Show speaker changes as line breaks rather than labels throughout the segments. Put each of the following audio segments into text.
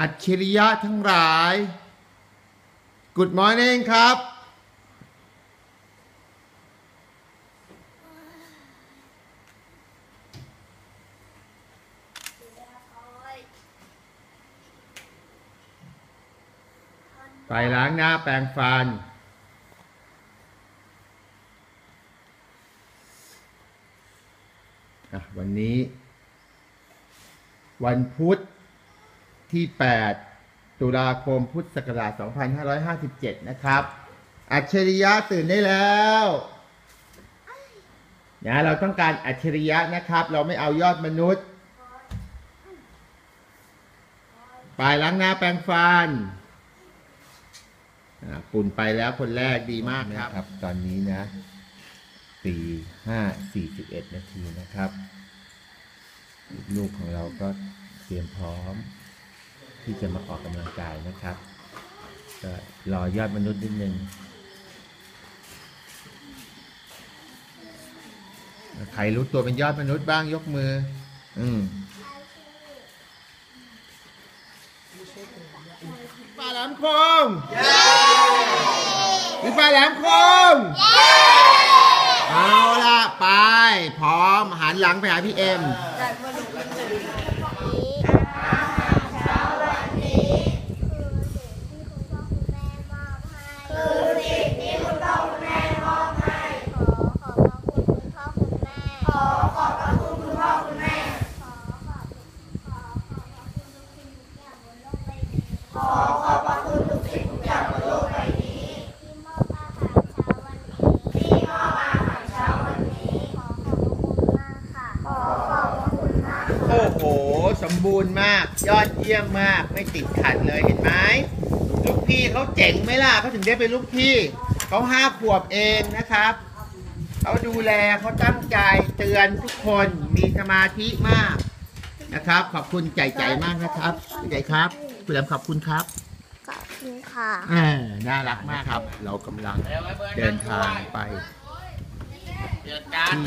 อัจฉริยะทั้งหลาย Good morning ครับ ไปล้างหน้าแปรงฟัน วันนี้ วันพุธ ที่ 8 ตุลาคมพุทธศักราช 2557 นะครับ อัจฉริยะตื่นได้แล้วนะเราต้องการอัจฉริยะนะครับ เราไม่เอายอดมนุษย์ไปล้างหน้าแปรงฟันอะปุ่นไปแล้วคนแรกดีมากครับตอนนี้นะตีห้าสี่สิบเอ็ดนาทีนะครับ ลูกของเราก็เตรียมพร้อม ที่จะมาออกกำลังกายนะครับ ก็รอยอดมนุษย์นิดนึงใครรู้ตัวเป็นยอดมนุษย์บ้างยกมือ อืมปลาแหลมคงมีปลาแหลมคงเอาล่ะ ไป พร้อมหันหลังไปหาพี่เอ็ม
คือสิ่งที่คุณพ่อคุณแม่มอบให้ ขอขอบพระคุณคุณพ่อคุณแม่ ขอขอบพระคุณทุกสิ่งทุกอย่างบนโลกใบนี้ ที่มอบอาหารเช้าวันนี้ ขอขอบพระคุณมาก
โอ้โห สมบู รณ์มาก ยอดเยี่ยมมาก ไม่ติดขัดเลยเห็นไหมลูกพี่เขาเจ๋งไหมล่ะเขาถึงได้เป็นลูกพี่เขาห้าขวบเองนะครับเขาดูแลเขาตั้งใจเตือนทุกคนมีสมาธิมากนะครับ ขอบคุณใจใจมากนะครับใจครับคุณแหลมขอบคุณครับ
ขอบคุณค่ะ
อ่าน่ารักมากครับ เรากำลังเดินทางไปที่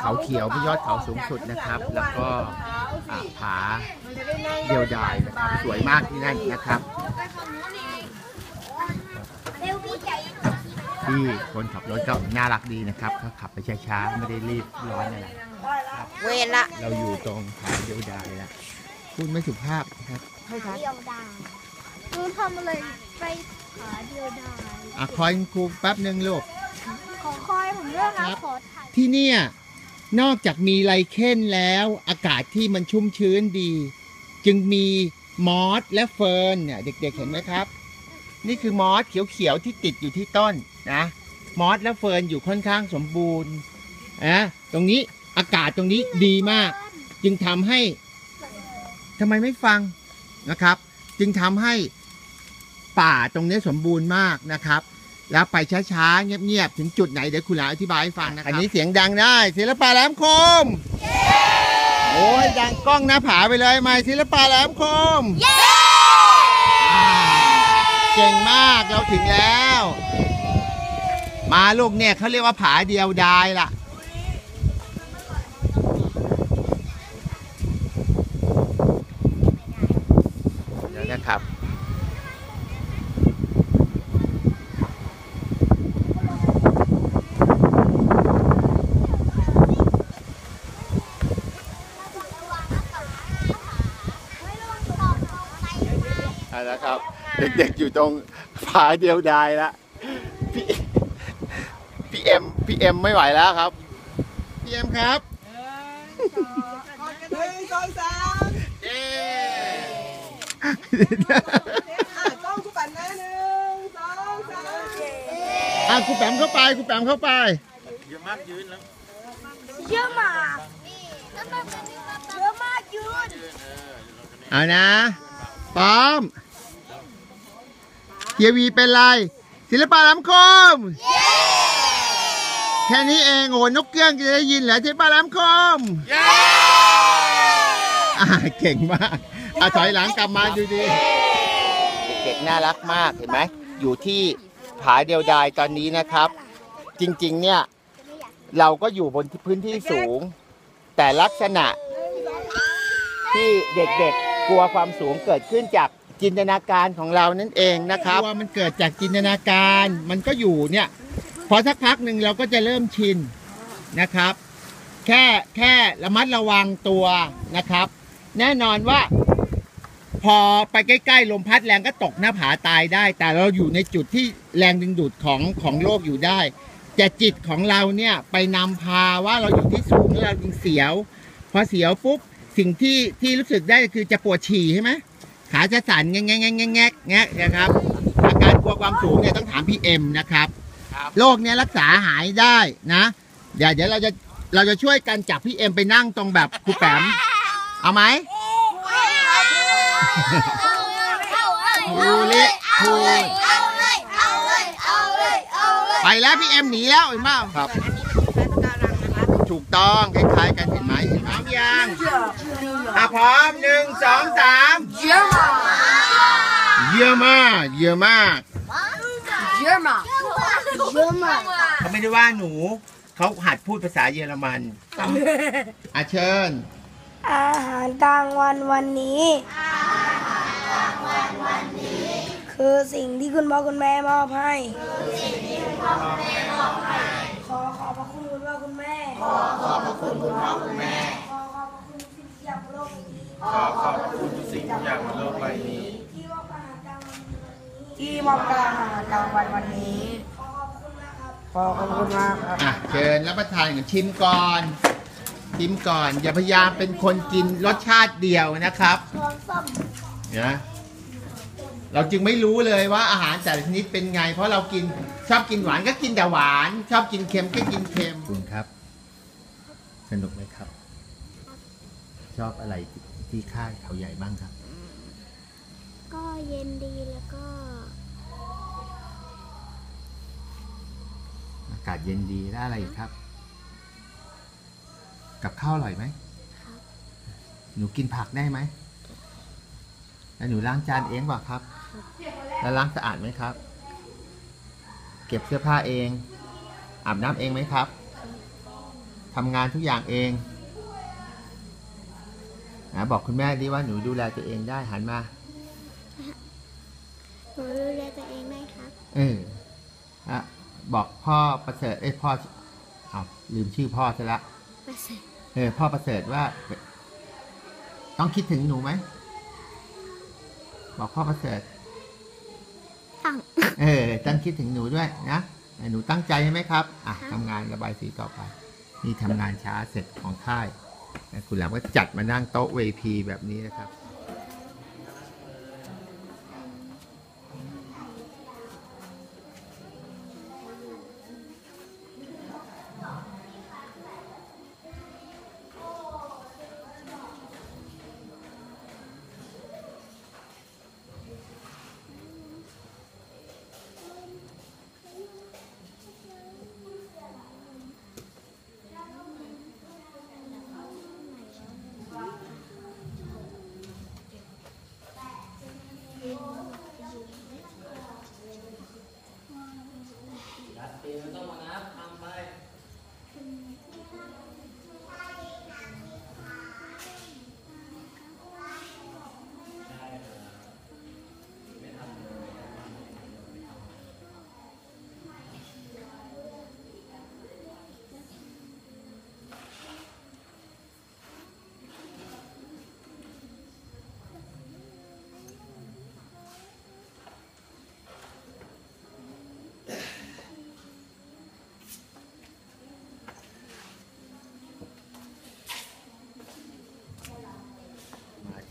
เขาเขียวเป็นยอดเขาสูงสุดนะครับ แล้วก็อ่าผาเดียวดายนะครับ สวยมากที่นั่นนะครับ
เร็วพี่ใจ
ที่คนขับรถก็น่ารักดีนะครับเขาขับไปช้าๆไม่ได้รีบร้อนอะไร
เวรละ
เราอยู่ตรงผาเดียวดายแล้วพูดไม่สุภาพนะครับ
เดียวดายหนูทำอะไรไปขาเดียวดาย
อะคอยครูแป๊บหนึ่งลูก
ขอคอยผมเรื่องนะขอถ่าย
ที่เนี่ย นอกจากมีไลเคนแล้วอากาศที่มันชุ่มชื้นดี จึงมีมอสและเฟิร์นเนี่ยเด็กๆเห็นไหมครับ นี่คือมอสเขียวๆที่ติดอยู่ที่ต้นนะมอสและเฟิร์นอยู่ค่อนข้างสมบูรณ์นะตรงนี้อากาศตรงนี้ดีมาก จึงทำให้ทำไมไม่ฟังนะครับ จึงทำให้ป่าตรงนี้สมบูรณ์มากนะครับ แล้วไปช้าๆ เงียบๆ ถึงจุดไหนเดี๋ยวคุณหลาอธิบายให้ฟังนะครับ อันนี้เสียงดังได้ ศิลปะแหลมคม โอ้ยดังกล้องหน้าผาไปเลยมาศิลปะแหลมคมอ่าเก่งมากเราถึงแล้ว มาลูกเนี่ยเขาเรียกว่าผาเดียวดายล่ะ เดี๋ยวนะครับ เอาละครับ เด็กๆอยู่ตรงผาเดียวดายแล้วพี่พี่เอ็มพี่เอ็มไม่ไหวแล้วครับพี่เอ็มครับ
หนึ่งสองสาม
เย้
อะกล้องคู่ปั่นนะหนึ่งสองสาม
อะครูแปมเข้าไปครูแปมเข้าไป
เยอะมากเยอะมากยืน
เอานะพร้อม เฮียวีเป็นไรศิลปะล้ำคม แค่นี้เองโอ้โหนกเกี้ยงจะได้ยินเหรอศิลปะล้ำคมอ่าเก่งมากอะถอยหลังกลับมาดูดีเด็กๆน่ารักมากเห็นไหมอยู่ที่ผาเดียวดายตอนนี้นะครับ จริงๆเนี่ยเราก็อยู่บนพื้นที่สูง แต่ลักษณะที่เด็กๆกลัวความสูงเกิดขึ้นจาก จินตนาการของเรานั่นเองนะครับกลัวมันเกิดจากจินตนาการมันก็อยู่เนี่ยพอสักพักหนึ่งเราก็จะเริ่มชินนะครับ แค่แค่ระมัดระวังตัวนะครับ แน่นอนว่า พอไปใกล้ๆลมพัดแรงก็ตกหน้าผาตายได้ แต่เราอยู่ในจุดที่แรงดึงดูดของของโลกอยู่ได้แต่จิตของเราเนี่ยไปนำพาว่าเราอยู่ที่สูงแล้วเราจึงเสียว พอเสียวปุ๊บสิ่งที่ที่รู้สึกได้คือจะปวดฉี่ใช่ไหม ขาจะสั่นแงงแงงแงงแงงแงงแงนะครับ อาการกลัวความสูงเนี่ยต้องถามพี่เอ็มนะครับ โรคเนี้ยรักษาหายได้นะ เดี๋ยวเดี๋ยวเราจะเราจะช่วยกันจับพี่เอ็มไปนั่งตรงแบบครูแปมเอาไหมทูลิทูไปแล้วพี่เอ็มหนีแล้วเห็นไหมครับ ถูกต้องคล้ายๆกันเห็นไหมเห็นไหมยังอะพร้อมหนึ่งสองสาม เยี่ยมมากเยี่ยมมากเขาไม่ได้ว่าหนู เขาหัดพูดภาษาเยอรมันอาเชิญ
อาหารกลางวันวันนี้ คือสิ่งที่คุณพ่อคุณแม่มอบให้ ขอขอบพระคุณคุณพ่อคุณแม่ ขอขอบพระคุณคุณพ่อคุณแม่ ขอขอบพระคุณสิ่งที่อยากบนโลกนี้
ขอขอบคุณทุกสิ่ง ทุกอย่างบนโลกใบนี้
ที่มอบอาหารกลางวันวันนี้
ที่มอบการอาหารกลางวันวันนี้
ขอขอบคุณนะครับ
ขอขอบคุณมากครับ
อะเชิญรับประทานกันชิมก่อน ชิมก่อน อย่าพยายามเป็นคนกินรสชาติเดียวนะครับ
ช้อนส้อม
นะเราจึงไม่รู้เลยว่าอาหารแต่ละชนิดเป็นไง เพราะเรากินชอบกินหวานก็กินแต่หวาน ชอบกินเค็มก็กินเค็มคุณครับ สนุกไหมครับ ชอบอะไร ที่ค่ายเขาใหญ่บ้างครับ
ก็เย็นดีแล้วก็
อากาศเย็นดีแล้วอะไรอีกครับ กับข้าวอร่อยไหม
ครับ
หนูกินผักได้ไหมแล้วหนูล้างจานเองเปล่ะครับ แล้วล้างสะอาดไหมครับ เก็บเสื้อผ้าเอง อาบน้ำเองไหมครับ ทำงานทุกอย่างเอง นะบอกคุณแม่ดิว่าหนูดูแลตัวเองได้หันมา
หนูดูแลตัวเองได้ครับ
เอออะบอกพ่อประเสริฐเอ้ยพ่อเอาลืมชื่อพ่อซะละ
ประเสริฐ
เออพ่อประเสริฐว่า ต้องคิดถึงหนูไหมบอกพ่อประเสริฐ
ตั้ง
เออต้องคิดถึงหนูด้วยนะหนูตั้งใจใช่ไหมครับ อะทำงานระบายสีต่อไป นี่ทำงานช้าเสร็จของค่ายนะ คุณหลามก็จัดมานั่งโต๊ะเวทีแบบนี้นะครับ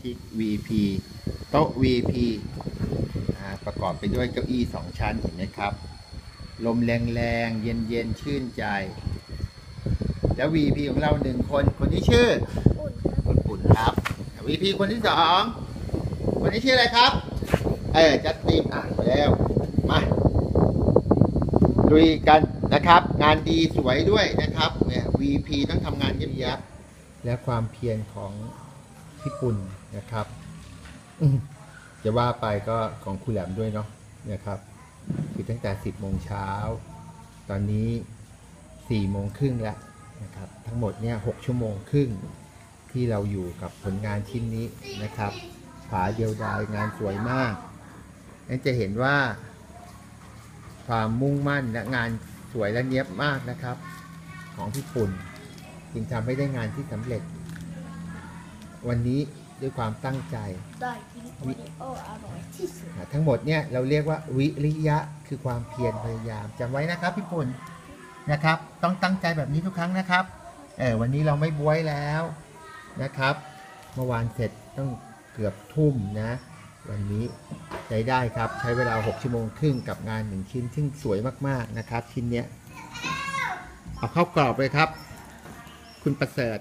ที่ VP โต๊ะ VP ประกอบไปด้วยเก้าอี้สองชั้นเห็นไหมครับ ลมแรงๆ เย็นๆ ชื่นใจ แล้ว VP ของเราหนึ่งคนคนนี้ชื่อ
อุ่น
คุณปุ่นครับ VP คนที่สองคนนี้ชื่ออะไรครับ เออจัดทีมอะแล้วมาลุยกันนะครับ งานดีสวยด้วยนะครับเนี่ย VP ต้องทำงานเยอะๆและความเพียรของ พี่ปุ่นนะครับอืมจะว่าไปก็ของคุณแหลมด้วยเนาะนะครับ คือตั้งแต่ 10โมงเช้า ตอนนี้4โมงครึ่งแล้วนะครับ ทั้งหมดเนี่ย6ชั่วโมงครึ่งที่เราอยู่กับผลงานชิ้นนี้นะครับผาเดียวดายงานสวยมากนั่นจะเห็นว่า ความมุ่งมั่นและงานสวยและเนียบมากนะครับ ของพี่ปุ่นจึงทำให้ได้งานที่สำเร็จ วันนี้ด้วยความตั้งใจ
ได้กินโอริโออร่อยที่สุด
อะทั้งหมดเนี่ยเราเรียกว่าวิริยะคือความเพียรพยายามจำไว้นะครับพี่ปุ่นนะครับ ต้องตั้งใจแบบนี้ทุกครั้งนะครับเออวันนี้เราไม่บวยแล้วนะครับ เมื่อวานเสร็จต้องเกือบทุ่มนะ วันนี้ใช้ได้ครับใช้เวลา 6 ชั่วโมงครึ่งกับงานหนึ่งชิ้น ซึ่งสวยมากๆนะครับ ชิ้นเนี้ยเอาเข้ากรอบเลยครับ คุณประเสริฐ